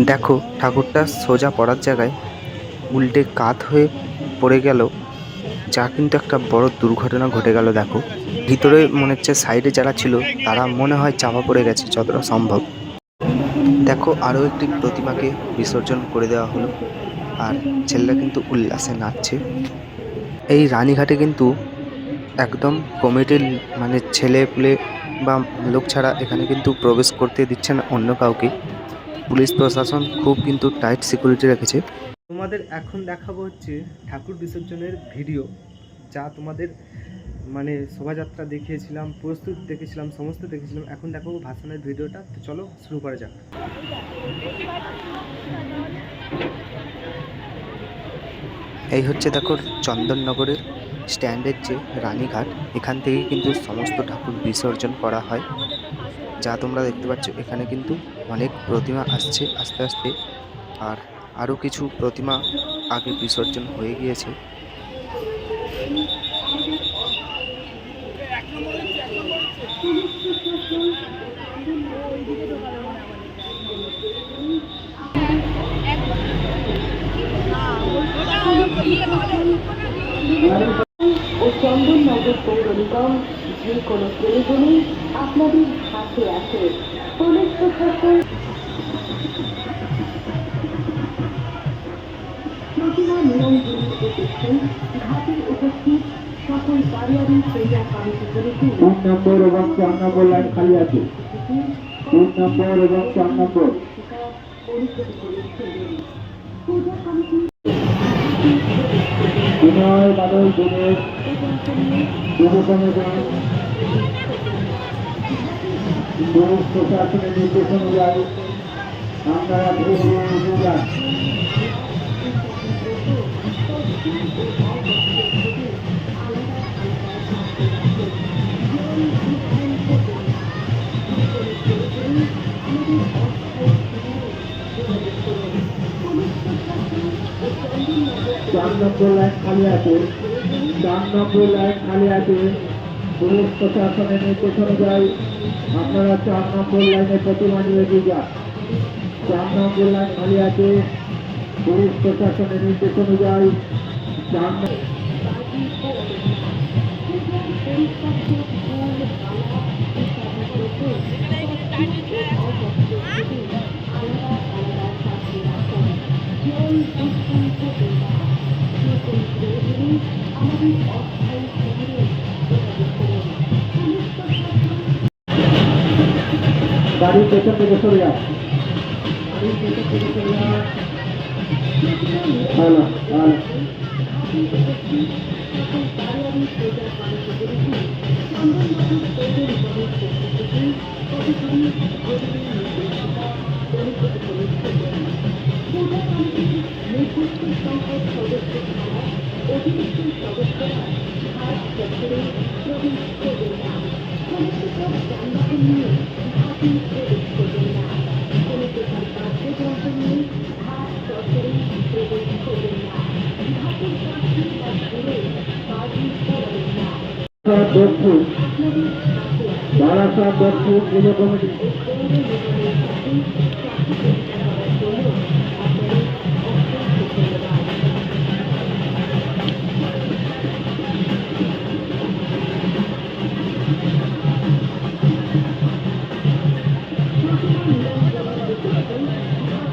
দেখো, ঠাকুরটা সোজা পড়ার জায়গায় উল্টে কাত হয়ে পড়ে গেল। যা কিন্তু একটা বড় দুর্ঘটনা ঘটে গেল, দেখো। ভিতরে মনে হচ্ছে সাইডে যারা ছিল, তারা মনে হয় চাপা পড়ে গেছে, যতটা সম্ভব। দেখো, আরও একটি প্রতিমাকে বিসর্জন করে দেওয়া হলো, আর ছেলেরা কিন্তু উল্লাসে নাচছে। এই রানীঘাটে কিন্তু একদম কমিটির মানে ছেলে পুলে বা লোক ছাড়া এখানে কিন্তু প্রবেশ করতে দিচ্ছে না অন্য কাউকে। পুলিশ প্রশাসন খুব কিন্তু টাইট সিকিউরিটি রেখেছে। তোমাদের এখন দেখাবো হচ্ছে ঠাকুর বিসর্জনের ভিডিও যা তোমাদের মানে শোভাযাত্রা দেখিয়েছিলাম প্রস্তুত দেখেছিলাম সমস্ত দেখেছিলাম এখন দেখাবো ভাষণের ভিডিওটা তো চলো শুরু করা যাক। এই হচ্ছে দেখো চন্দননগরের স্ট্যান্ডের যে রানীঘাট, এখান থেকে কিন্তু সমস্ত ঠাকুর বিসর্জন করা হয়। যা তোমরা দেখতে পাচ্ছ, এখানে কিন্তু অনেক প্রতিমা আসছে আস্তে আস্তে। আর আরও কিছু প্রতিমা আগে বিসর্জন হয়ে গিয়েছে। নিগম যে কোনো প্রয়োজনে আপনাদের হাতে আছে। পুলিশ প্রশাসন প্রতিমা উপস্থিত ঘাটে উপস্থিত সকল পারিবারিক ক্রীড়া কমিটি করেছেন নম্বর এবং চার নম্বর লাইন খালি আছে। তিন নম্বর এবং চার নম্বর পরিচিত করেছেন পূজা কমিটি বিনয় বাদল দিনের যুব কমিশন পুলিশ প্রশাসনের নির্দেশ অনুযায়ী আপনারা চার নম্বর লাইন খালি আছে। চার নম্বর লাইন খালি আছে। পুলিশ প্রশাসনের নির্দেশ অনুযায়ী আপনারা চার নম্বর লাইনে প্রতিমা নিয়ে এগিয়ে যান। চার নম্বর লাইন খালি আছে। পুলিশ প্রশাসনের নির্দেশ অনুযায়ী চার নম্বর গাড়ির পেছন থেকে সরে যাও গাড়ির পেছন থেকে সরে যাও হ্যালো হ্যালো দক্ষিণ বারাসাত দক্ষিণ পুজো কমিটি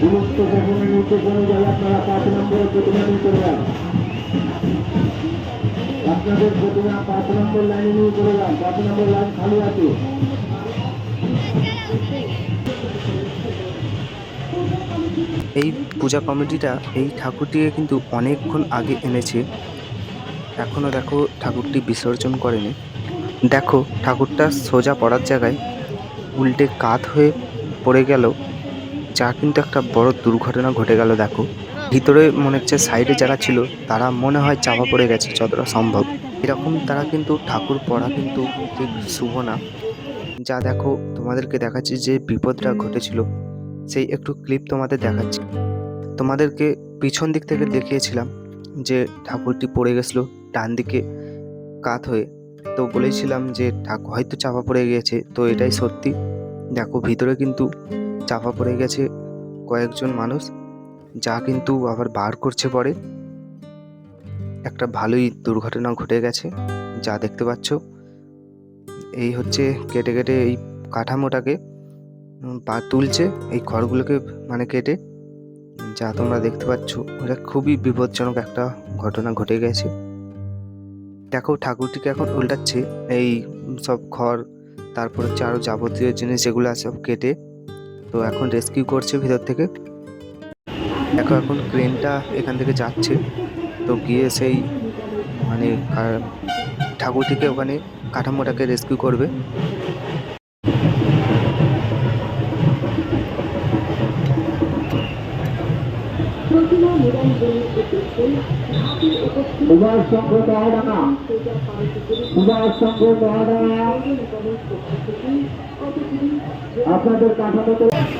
নির্দেশ অনুযায়ী আপনারা পাঁচ নম্বরে প্রতিমা নিয়ে করে যান আপনাদের প্রতিমা পাঁচ নম্বর লাইনে নিয়ে পাঁচ নম্বর লাইন খালি আছে। এই পূজা কমিটিটা এই ঠাকুরটিকে কিন্তু অনেকক্ষণ আগে এনেছে। এখনও দেখো ঠাকুরটি বিসর্জন করেনি। দেখো ঠাকুরটা সোজা পড়ার জায়গায় উল্টে কাত হয়ে পড়ে গেল। যা কিন্তু একটা বড় দুর্ঘটনা ঘটে গেল, দেখো। ভিতরে মনে হচ্ছে সাইডে যারা ছিল, তারা মনে হয় চাপা পড়ে গেছে, যতটা সম্ভব। এরকম তারা কিন্তু ঠাকুর পড়া কিন্তু ঠিক শুভ না। যা দেখো, তোমাদেরকে দেখাচ্ছি যে বিপদটা ঘটেছিল। সেই একটু ক্লিপ তোমাদের দেখাচ্ছি। তোমাদেরকে পিছন দিক থেকে দেখিয়েছিলাম যে ঠাকুরটি পড়ে গেছিল ডান দিকে কাত হয়ে। তো বলেছিলাম যে ঠাকুর হয়তো চাপা পড়ে গিয়েছে, তো এটাই সত্যি। দেখো, ভিতরে কিন্তু চাপা পড়ে গেছে কয়েকজন মানুষ, যা কিন্তু আবার বার করছে পরে। একটা ভালোই দুর্ঘটনা ঘটে গেছে, যা দেখতে পাচ্ছ। এই হচ্ছে কেটে কেটে এই কাঠামোটাকে পা তুলছে এই খড়গুলোকে মানে কেটে। যা তোমরা দেখতে পাচ্ছ এটা খুবই বিপজ্জনক একটা ঘটনা ঘটে গেছে। দেখো, ঠাকুরটিকে এখন উল্টাচ্ছে এই সব খড়, তারপর হচ্ছে আরও যাবতীয় জিনিস যেগুলো আছে সব কেটে তো এখন রেস্কিউ করছে ভিতর থেকে। দেখো এখন ক্রেনটা এখান থেকে যাচ্ছে। তো গিয়ে সেই মানে ঠাকুরটিকে ওখানে কাঠামোটাকে রেস্কিউ করবে। আপনাদের কাঠামোতে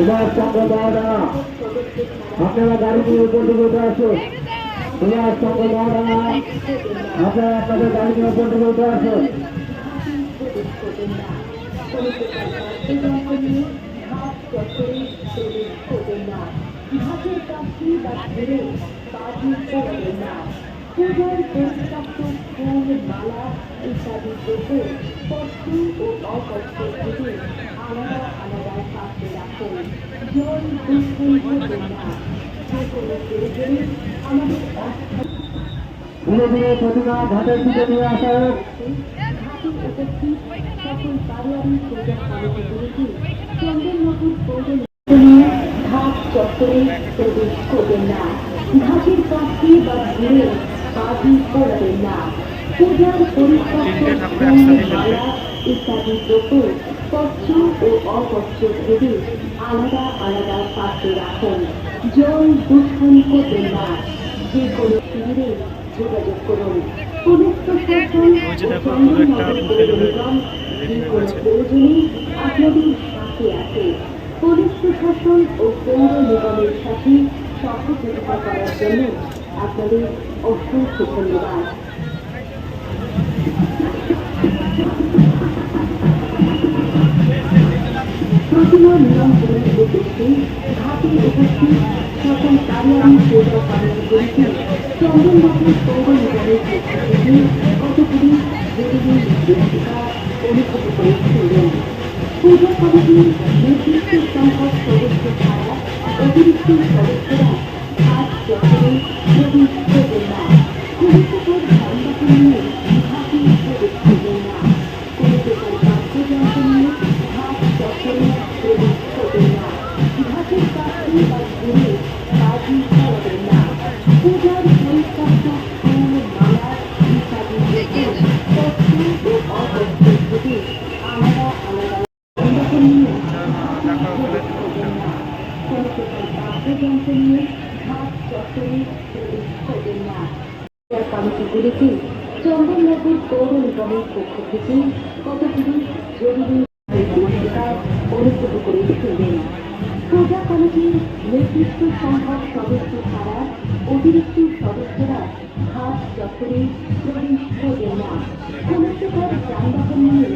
উভয় সংঘ মহাডাঙ্গা আপনারা গাড়ি নিয়ে উপর দিকে উঠে আসুন। উভয় সংঘ মহাডাঙ্গা আপনারা আপনাদের গাড়ি উপর দিকে উঠে আসুন। মালা ইত্যাদি পত্র ও অপত্র ধীরে ধীরে প্রতিমা ঘাটের দিকে নিয়ে আসা হোক ঘাটে চত্বরে প্রবেশ করবেন না ঘাটের কাছে বা ঘুরে বাজি পরিত্যক্ত ইত্যাদি দ্রব্য পত্র ও অপত্র ভেবে আলাদা আলাদা পাত্রে রাখুন। জল দূষণ করবেন না যে কোনো শিবিরে যোগাযোগ করুন। প্রশাসন প্রয়োজনে আপনাদের সাথে আছে। পুলিশ প্রশাসন ও পৌর নিগমের সাথে সহযোগিতা করার জন্য আপনাদের অসংখ্য ধন্যবাদ। প্রতিমা নিয়ন্ত্রণের উদ্দেশ্যে ঘাটে উপস্থিত সকল কারিয়ারি পূজা কমিটিগুলিকে চন্দননগর পৌর নিগমের পক্ষ কতগুলি জরুরি নির্দেশিকা অনুভূত করেছিলেন। পূজা কমিটির নির্দিষ্ট সংখ্যক সদস্য ছাড়া অতিরিক্ত সদস্যরা ঘাট চত্বরে প্রবেশ কমিটিগুলিকে চন্দননগর পৌর নিগমের পক্ষ থেকে কতগুলি জরুরি নির্দেশিকা অনুভূত করে ফেলবেন পূজা কমিটির নির্দিষ্ট সংখ্যক সদস্য ছাড়া অতিরিক্ত সদস্যরা ঘাট চত্বরে প্রবেশ করবেন না। কোনো নিয়ে